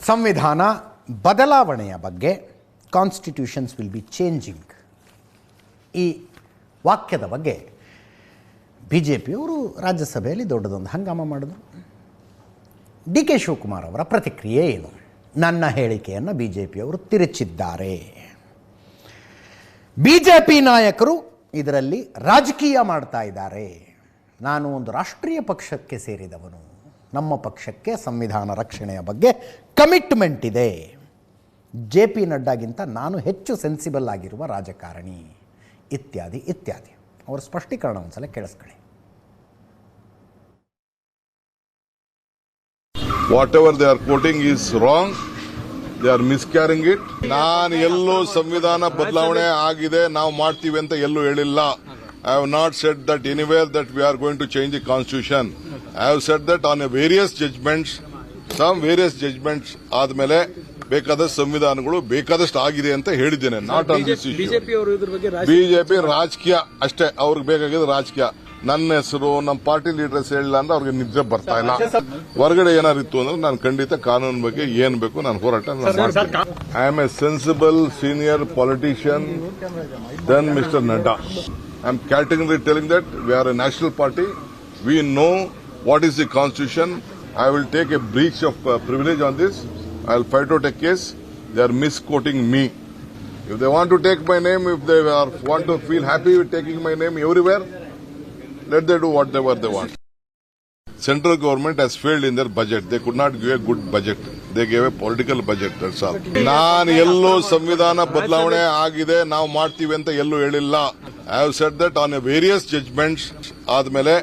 ಸಂವಿಧಾನ ಬದಲಾವಣೆಯ ಬಗ್ಗೆ ಕಾನ್ಸ್ಟಿಟ್ಯೂಷನ್ಸ್ ವಿಲ್ ಬಿ ಚೇಂಜಿಂಗ್ ಈ ವಾಕ್ಯದ ಬಗ್ಗೆ ಬಿ ಜೆ ಪಿಯವರು ರಾಜ್ಯಸಭೆಯಲ್ಲಿ ದೊಡ್ಡದೊಂದು ಹಂಗಾಮ ಮಾಡಿದ್ರು. ಡಿ ಕೆ ಶಿವಕುಮಾರ್ ಅವರ ಪ್ರತಿಕ್ರಿಯೆ ಏನು? ನನ್ನ ಹೇಳಿಕೆಯನ್ನು ಬಿ ಜೆ ಪಿಯವರು ತಿರುಚಿದ್ದಾರೆ. ಬಿ ಜೆ ಪಿ ನಾಯಕರು ಇದರಲ್ಲಿ ರಾಜಕೀಯ ಮಾಡ್ತಾ ಇದ್ದಾರೆ. ನಾನು ಒಂದು ರಾಷ್ಟ್ರೀಯ ಪಕ್ಷಕ್ಕೆ ಸೇರಿದವನು. ನಮ್ಮ ಪಕ್ಷಕ್ಕೆ ಸಂವಿಧಾನ ರಕ್ಷಣೆಯ ಬಗ್ಗೆ ಕಮಿಟ್ಮೆಂಟ್ ಇದೆ. ಜೆ ಪಿ ನಡ್ಡಾಗಿಂತ ನಾನು ಹೆಚ್ಚು ಸೆನ್ಸಿಬಲ್ ಆಗಿರುವ ರಾಜಕಾರಣಿ. ಇತ್ಯಾದಿ ಇತ್ಯಾದಿ. ಅವರ ಸ್ಪಷ್ಟೀಕರಣ ಒಂದ್ಸಲ ಕೇಳಿಸ್ಕೊಳ್ಳಿ. Whatever they are quoting is wrong they are miscarrying it ನಾನು ಎಲ್ಲೂ ಸಂವಿಧಾನ ಬದಲಾವಣೆ ಆಗಿದೆ, ನಾವು ಮಾಡ್ತೀವಿ ಅಂತ ಎಲ್ಲೂ ಹೇಳಿಲ್ಲ. I have not said that anywhere that we are going to change the constitution I have said that on a various judgements some various judgements ಆದ್ಮೇಲೆ ಬೇಕಾದಷ್ಟು ಸಂವಿಧಾನಗಳು ಬೇಕಾದಷ್ಟು ಆಗಿದೆ ಅಂತ ಹೇಳಿದ್ದೇನೆ not on this issue BJP ಅವರು ಇದ್ರ ಬಗ್ಗೆ ಬಿಜೆಪಿ ರಾಜಕೀಯ ಅಷ್ಟೇ ಅವ್ರಿಗೆ ಬೇಕಾಗಿದ್ದ ರಾಜಕೀಯ. ನನ್ನ ಹೆಸರು ನಮ್ಮ ಪಾರ್ಟಿ ಲೀಡರ್ಸ್ ಹೇಳಿಲ್ಲ ಅಂದ್ರೆ ಅವ್ರಿಗೆ ನಿದ್ರೆ ಬರ್ತಾ ಇಲ್ಲ. ಹೊರಗಡೆ ಏನಾರು ಇತ್ತು ಅಂದ್ರೆ ನಾನು ಖಂಡಿತ ಕಾನೂನು ಬಗ್ಗೆ ಏನ್ ಬೇಕು ನಾನು ಹೋರಾಟ I am a sensible senior politician than mister Nadda I am category telling that we are a national party we know what the constitution. I will take a breach of uh, privilege on this. I will fight out a case. They are misquoting me. If they want to take my name, if they are, want to feel happy with taking my name everywhere, let them do whatever they want. Central government has failed in their budget. They could not give a good budget. They gave a political budget, that's all. ನಾನು ಎಲ್ಲೂ ಸಂವಿಧಾನ ಬದಲಾವಣೆ ಆಗಿದೆ ಮಾಡ್ತೀವಿ ಅಂತ ಎಲ್ಲೂ ಹೇಳಿಲ್ಲ I have said that on a various judgements ಆದ್ಮೇಲೆ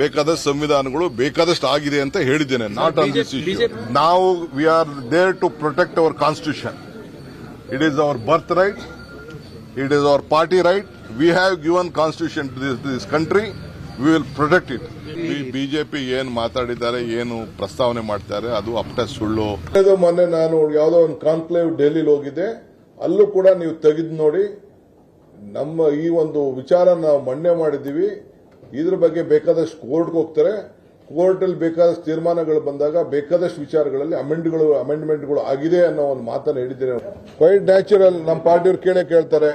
ಬೇಕಾದಷ್ಟು ಸಂವಿಧಾನಗಳು ಬೇಕಾದಷ್ಟು ಆಗಿದೆ ಅಂತ ಹೇಳಿದ್ದೇನೆ. ನಾಟ್ ಆನ್ ದಿಸ್ ಇಶ್ಯೂ ನಾವು we are there to protect our constitution it is our birthright it is our party right we have given constitution to this this country we will protect it BJP ಏನು ಮಾತಾಡಿದ್ದಾರೆ ಏನು ಪ್ರಸ್ತಾವನೆ ಮಾಡ್ತಾರೆ ಅದು ಅಪ್ಟ ಸುಳ್ಳು. ಮೊನ್ನೆ ನಾನು ಯಾವುದೋ ಒಂದು ಕಾನ್ಕ್ಲೇವ್ ಡೆಲ್ಲಿಲಿ ಹೋಗಿದ್ದೆ. ಅಲ್ಲೂ ಕೂಡ ನೀವು ತೆಗೆದು ನೋಡಿ ನಮ್ಮ ಈ ಒಂದು ವಿಚಾರ ನಾವು ಮಣ್ಣೆ ಮಾಡಿದ್ದೀವಿ. ಇದ್ರ ಬಗ್ಗೆ ಬೇಕಾದಷ್ಟು ಕೋರ್ಟ್ಗೆ ಹೋಗ್ತಾರೆ. ಕೋರ್ಟ್ ಅಲ್ಲಿ ಬೇಕಾದಷ್ಟು ತೀರ್ಮಾನಗಳು ಬಂದಾಗ ಬೇಕಾದಷ್ಟು ವಿಚಾರಗಳಲ್ಲಿ ಅಮೆಂಡ್ಗಳು, ಅಮೆಂಡ್ಮೆಂಟ್ಗಳು ಆಗಿದೆ ಅನ್ನೋ ಒಂದು ಮಾತನ್ನು ಹೇಳಿದ್ದೇನೆ ಕ್ವೈಟ್ ನ್ಯಾಚುರಲ್ ನಮ್ಮ ಪಾರ್ಟಿಯವ್ರು ಕೇಳೇ ಕೇಳ್ತಾರೆ.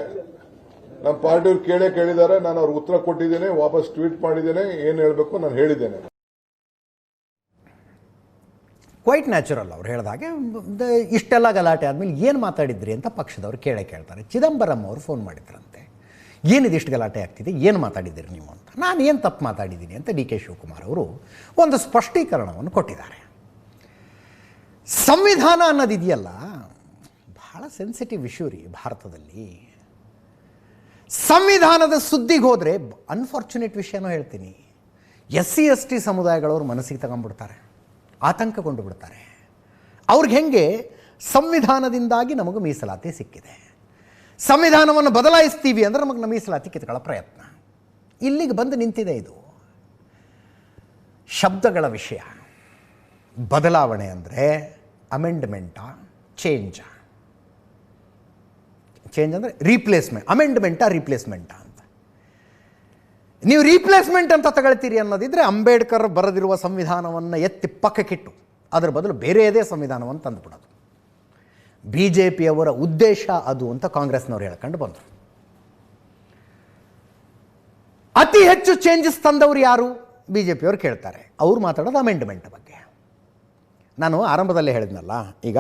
ನಮ್ಮ ಪಾರ್ಟಿಯವ್ರು ಕೇಳೇ ಕೇಳಿದ್ದಾರೆ. ನಾನು ಅವ್ರಿಗೆ ಉತ್ತರ ಕೊಟ್ಟಿದ್ದೇನೆ, ವಾಪಸ್ ಟ್ವೀಟ್ ಮಾಡಿದ್ದೇನೆ, ಏನು ಹೇಳಬೇಕು ನಾನು ಹೇಳಿದ್ದೇನೆ. ಕ್ವೈಟ್ ನ್ಯಾಚುರಲ್ ಅವ್ರು ಹೇಳಿದಾಗೆ ಇಷ್ಟೆಲ್ಲ ಗಲಾಟೆ ಆದಮೇಲೆ ಏನು ಮಾತಾಡಿದ್ರಿ ಅಂತ ಪಕ್ಷದವ್ರು ಕೇಳೇ ಕೇಳ್ತಾರೆ. ಚಿದಂಬರಂ ಅವರು ಫೋನ್ ಮಾಡಿದ್ರಂತೆ. ಏನಿದೆ ಇಷ್ಟು ಗಲಾಟೆ ಆಗ್ತಿದೆ? ಏನು ಮಾತಾಡಿದ್ದೀರಿ ನೀವು ಅಂತ? ನಾನು ಏನು ತಪ್ಪು ಮಾತಾಡಿದ್ದೀನಿ ಅಂತ ಡಿ ಕೆ ಶಿವಕುಮಾರ್ ಅವರು ಒಂದು ಸ್ಪಷ್ಟೀಕರಣವನ್ನು ಕೊಟ್ಟಿದ್ದಾರೆ. ಸಂವಿಧಾನ ಅನ್ನೋದಿದೆಯಲ್ಲ, ಬಹಳ ಸೆನ್ಸಿಟಿವ್ ಇಶ್ಯೂ ರೀ ಭಾರತದಲ್ಲಿ. ಸಂವಿಧಾನದ ಸುದ್ದಿಗೆ ಹೋದರೆ ಅನ್ಫಾರ್ಚುನೇಟ್ ವಿಷಯನೂ ಹೇಳ್ತೀನಿ. ಎಸ್ ಸಿ ಎಸ್ ಟಿ ಸಮುದಾಯಗಳವ್ರು ಮನಸ್ಸಿಗೆ ತಗೊಂಡ್ಬಿಡ್ತಾರೆ ಆತಂಕಗೊಂಡು ಬಿಡ್ತಾರೆ ಅವ್ರಿಗೆ ಹೆಂಗೆ? ಸಂವಿಧಾನದಿಂದಾಗಿ ನಮಗೆ ಮೀಸಲಾತಿ ಸಿಕ್ಕಿದೆ. ಸಂವಿಧಾನವನ್ನು ಬದಲಾಯಿಸ್ತೀವಿ ಅಂದರೆ ನಮಗೆ ಮೀಸಲಾತಿ ಕಿತ್ಕೊಳ್ಳೋ ಪ್ರಯತ್ನ. ಇಲ್ಲಿಗೆ ಬಂದು ನಿಂತಿದೆ ಇದು. ಶಬ್ದಗಳ ವಿಷಯ. ಬದಲಾವಣೆ ಅಂದರೆ ಅಮೆಂಡ್ಮೆಂಟಾ ಚೇಂಜಾ ಚೇಂಜ್ ಅಂದರೆ ರೀಪ್ಲೇಸ್ಮೆಂಟ್ ಅಮೆಂಡ್ಮೆಂಟಾ ರೀಪ್ಲೇಸ್ಮೆಂಟಾ ಅಂತ. ನೀವು ರೀಪ್ಲೇಸ್ಮೆಂಟ್ ಅಂತ ತಗೊಳ್ತೀರಿ ಅನ್ನೋದಿದ್ರೆ ಅಂಬೇಡ್ಕರ್ ಬರೆದಿರುವ ಸಂವಿಧಾನವನ್ನು ಎತ್ತಿ ಪಕ್ಕಕ್ಕಿಟ್ಟು. ಅದರ ಬದಲು ಬೇರೆಯದೇ ಸಂವಿಧಾನವನ್ನು ತಂದುಬಿಡೋದು. ಬಿ ಜೆ ಪಿಯವರ ಉದ್ದೇಶ ಅದು ಅಂತ ಕಾಂಗ್ರೆಸ್ನವ್ರು ಹೇಳ್ಕೊಂಡು ಬಂದರು. ಅತಿ ಹೆಚ್ಚು ಚೇಂಜಸ್ ತಂದವರು ಯಾರು? ಬಿ ಜೆ ಪಿಯವರು ಕೇಳ್ತಾರೆ. ಅವ್ರು ಮಾತಾಡೋದು ಅಮೆಂಡ್ಮೆಂಟ್ ಬಗ್ಗೆ. ನಾನು ಆರಂಭದಲ್ಲೇ ಹೇಳಿದ್ನಲ್ಲ, ಈಗ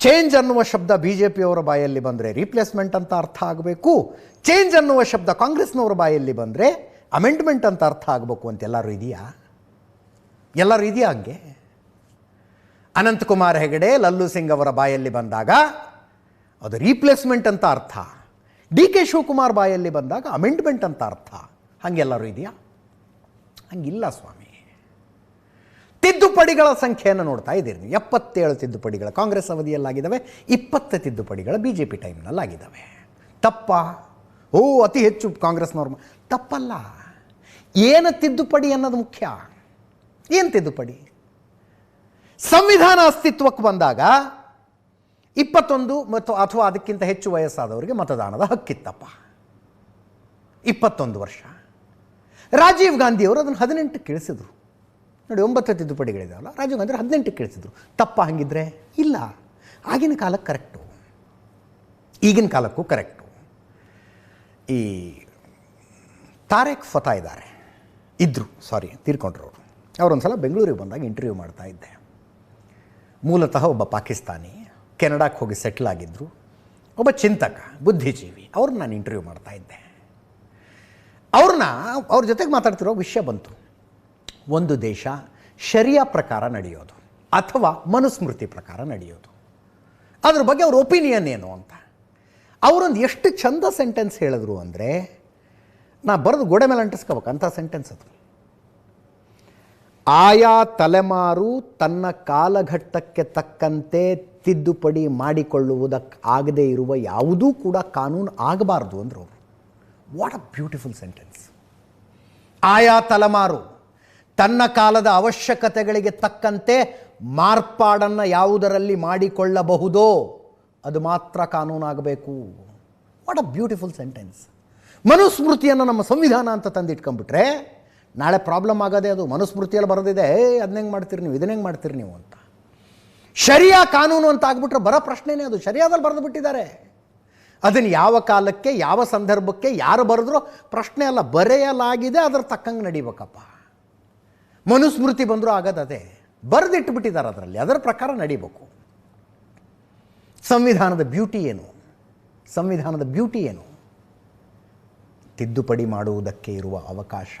ಚೇಂಜ್ ಅನ್ನುವ ಶಬ್ದ ಬಿ ಜೆ ಪಿಯವರ ಬಾಯಲ್ಲಿ ಬಂದರೆ ರೀಪ್ಲೇಸ್ಮೆಂಟ್ ಅಂತ ಅರ್ಥ ಆಗಬೇಕು. ಚೇಂಜ್ ಅನ್ನುವ ಶಬ್ದ ಕಾಂಗ್ರೆಸ್ನವರ ಬಾಯಲ್ಲಿ ಬಂದರೆ ಅಮೆಂಡ್ಮೆಂಟ್ ಅಂತ ಅರ್ಥ ಆಗಬೇಕು ಅಂತ ಎಲ್ಲರೂ ಇದೆಯಾ? ಎಲ್ಲರೂ ಇದೆಯಾ ಹಂಗೆ? ಅನಂತಕುಮಾರ್ ಹೆಗಡೆ ಲಲ್ಲು ಸಿಂಗ್ ಅವರ ಬಾಯಲ್ಲಿ ಬಂದಾಗ, ಅದು ರೀಪ್ಲೇಸ್ಮೆಂಟ್ ಅಂತ ಅರ್ಥ. ಡಿ ಕೆ ಶಿವಕುಮಾರ್ ಬಾಯಲ್ಲಿ ಬಂದಾಗ ಅಮೆಂಡ್ಮೆಂಟ್ ಅಂತ ಅರ್ಥ. ಹಂಗೆಲ್ಲರೂ ಇದೆಯಾ? ಹಂಗಿಲ್ಲ ಸ್ವಾಮಿ. ತಿದ್ದುಪಡಿಗಳ ಸಂಖ್ಯೆಯನ್ನು ನೋಡ್ತಾ ಇದ್ದೀರಿ. ಎಪ್ಪತ್ತೇಳು ತಿದ್ದುಪಡಿಗಳ ಕಾಂಗ್ರೆಸ್ ಅವಧಿಯಲ್ಲಾಗಿದ್ದಾವೆ, ಇಪ್ಪತ್ತು ತಿದ್ದುಪಡಿಗಳ ಬಿ ಜೆ ಪಿ ಟೈಮ್ನಲ್ಲಾಗಿದ್ದಾವೆ. ತಪ್ಪ? ಓ, ಅತಿ ಹೆಚ್ಚು ಕಾಂಗ್ರೆಸ್ ನೋರ್ಮ ತಪ್ಪಲ್ಲ. ಏನು ತಿದ್ದುಪಡಿ ಅನ್ನೋದು ಮುಖ್ಯ? ಏನು ತಿದ್ದುಪಡಿ? ಸಂವಿಧಾನ ಅಸ್ತಿತ್ವಕ್ಕೆ ಬಂದಾಗ ಇಪ್ಪತ್ತೊಂದು ಮತ್ತು ಅಥವಾ ಅದಕ್ಕಿಂತ ಹೆಚ್ಚು ವಯಸ್ಸಾದವರಿಗೆ ಮತದಾನದ ಹಕ್ಕಿತ್ತಪ್ಪ. ಇಪ್ಪತ್ತೊಂದು ವರ್ಷ. ರಾಜೀವ್ ಗಾಂಧಿಯವರು ಅದನ್ನು ಹದಿನೆಂಟಕ್ಕೆ ಇಳಿಸಿದ್ರು ನೋಡಿ, ಒಂಬತ್ತು ತಿದ್ದುಪಡಿಗಳಿದಾವಲ್ಲ, ರಾಜೀವ್ ಗಾಂಧಿ ಹದಿನೆಂಟಕ್ಕೆ ಇಳಿಸಿದ್ರು ತಪ್ಪ ಹಾಗಿದ್ರೆ? ಇಲ್ಲ. ಆಗಿನ ಕಾಲಕ್ಕೆ ಕರೆಕ್ಟು. ಈಗಿನ ಕಾಲಕ್ಕೂ ಕರೆಕ್ಟು. ಈ ತಾರೆಕ್ ಫತಾ ಇದ್ದಾರೆ. ಇದ್ದರು ಸಾರಿ ತೀರ್ಕೊಂಡ್ರು ಅವರು ಅವರೊಂದು ಸಲ ಬೆಂಗಳೂರಿಗೆ ಬಂದಾಗ ಇಂಟರ್ವ್ಯೂ ಮಾಡ್ತಾ ಇದ್ದೆ. ಮೂಲತಃ ಒಬ್ಬ ಪಾಕಿಸ್ತಾನಿ. ಕೆನಡಾಕ್ಕೆ ಹೋಗಿ ಸೆಟ್ಲ್ ಆಗಿದ್ದರು ಒಬ್ಬ ಚಿಂತಕ, ಬುದ್ಧಿಜೀವಿ. ಅವ್ರನ್ನ ನಾನು ಇಂಟರ್ವ್ಯೂ ಮಾಡ್ತಾ ಇದ್ದೆ. ಅವ್ರನ್ನ, ಅವ್ರ ಜೊತೆಗೆ ಮಾತಾಡ್ತಿರೋ ವಿಷಯ ಬಂತು. ಒಂದು ದೇಶ ಶರಿಯಾ ಪ್ರಕಾರ ನಡೆಯೋದು, ಅಥವಾ ಮನುಸ್ಮೃತಿ ಪ್ರಕಾರ ನಡೆಯೋದು. ಅದ್ರ ಬಗ್ಗೆ ಅವ್ರ ಒಪಿನಿಯನ್ ಏನು ಅಂತ. ಅವರೊಂದು ಎಷ್ಟು ಚಂದ ಸೆಂಟೆನ್ಸ್ ಹೇಳಿದ್ರು ಅಂದರೆ, ನಾ ಬರೆದು ಗೋಡೆ ಮೇಲೆ ಅಂಟಿಸ್ಕೋಬೇಕು ಅಂಥ ಸೆಂಟೆನ್ಸ್ ಅದು. ಆಯಾ ತಲೆಮಾರು ತನ್ನ ಕಾಲಘಟ್ಟಕ್ಕೆ ತಕ್ಕಂತೆ ತಿದ್ದುಪಡಿ ಮಾಡಿಕೊಳ್ಳುವುದಕ್ಕೆ ಆಗದೇ ಇರುವ ಯಾವುದೂ ಕೂಡ ಕಾನೂನು ಆಗಬಾರ್ದು ಅಂದರು ಅವರು. ವಾಟ್ ಅ ಬ್ಯೂಟಿಫುಲ್ ಸೆಂಟೆನ್ಸ್ ಆಯಾ ತಲೆಮಾರು ತನ್ನ ಕಾಲದ ಅವಶ್ಯಕತೆಗಳಿಗೆ ತಕ್ಕಂತೆ ಮಾರ್ಪಾಡನ್ನು ಯಾವುದರಲ್ಲಿ ಮಾಡಿಕೊಳ್ಳಬಹುದೋ ಅದು ಮಾತ್ರ ಕಾನೂನಾಗಬೇಕು ವಾಟ್ ಅ ಬ್ಯೂಟಿಫುಲ್ ಸೆಂಟೆನ್ಸ್ ಮನುಸ್ಮೃತಿಯನ್ನು ನಮ್ಮ ಸಂವಿಧಾನ ಅಂತ ತಂದಿಟ್ಕೊಂಡ್ಬಿಟ್ರೆ ನಾಳೆ ಪ್ರಾಬ್ಲಮ್ ಆಗೋದೆ ಅದು ಮನುಸ್ಮೃತಿಯಲ್ಲಿ ಬರೋದಿದೆ, ಏ ಅದನ್ನ ಮಾಡ್ತೀರಿ ನೀವು? ಇದನ್ನ ಮಾಡ್ತೀರಿ ನೀವು? ಅಂತ. ಶರಿಯಾ ಕಾನೂನು ಅಂತ ಆಗ್ಬಿಟ್ರೆ ಬರೋ ಪ್ರಶ್ನೆನೇ ಅದು. ಶರಿಯಾದಲ್ಲಿ ಬರೆದು ಬಿಟ್ಟಿದ್ದಾರೆ. ಅದನ್ನು ಯಾವ ಕಾಲಕ್ಕೆ, ಯಾವ ಸಂದರ್ಭಕ್ಕೆ, ಯಾರು ಬರೆದ್ರು ಪ್ರಶ್ನೆ ಅಲ್ಲ, ಬರೆಯಲಾಗಿದೆ, ಅದರ ತಕ್ಕಂಗೆ ನಡಿಬೇಕಪ್ಪ. ಮನುಸ್ಮೃತಿ ಬಂದರೂ ಆಗೋದು ಅದೇ. ಬರೆದಿಟ್ಟು ಬಿಟ್ಟಿದ್ದಾರೆ ಅದರಲ್ಲಿ. ಅದರ ಪ್ರಕಾರ ನಡಿಬೇಕು. ಸಂವಿಧಾನದ ಬ್ಯೂಟಿ ಏನು? ಸಂವಿಧಾನದ ಬ್ಯೂಟಿ ಏನು? ತಿದ್ದುಪಡಿ ಮಾಡುವುದಕ್ಕೆ ಇರುವ ಅವಕಾಶ.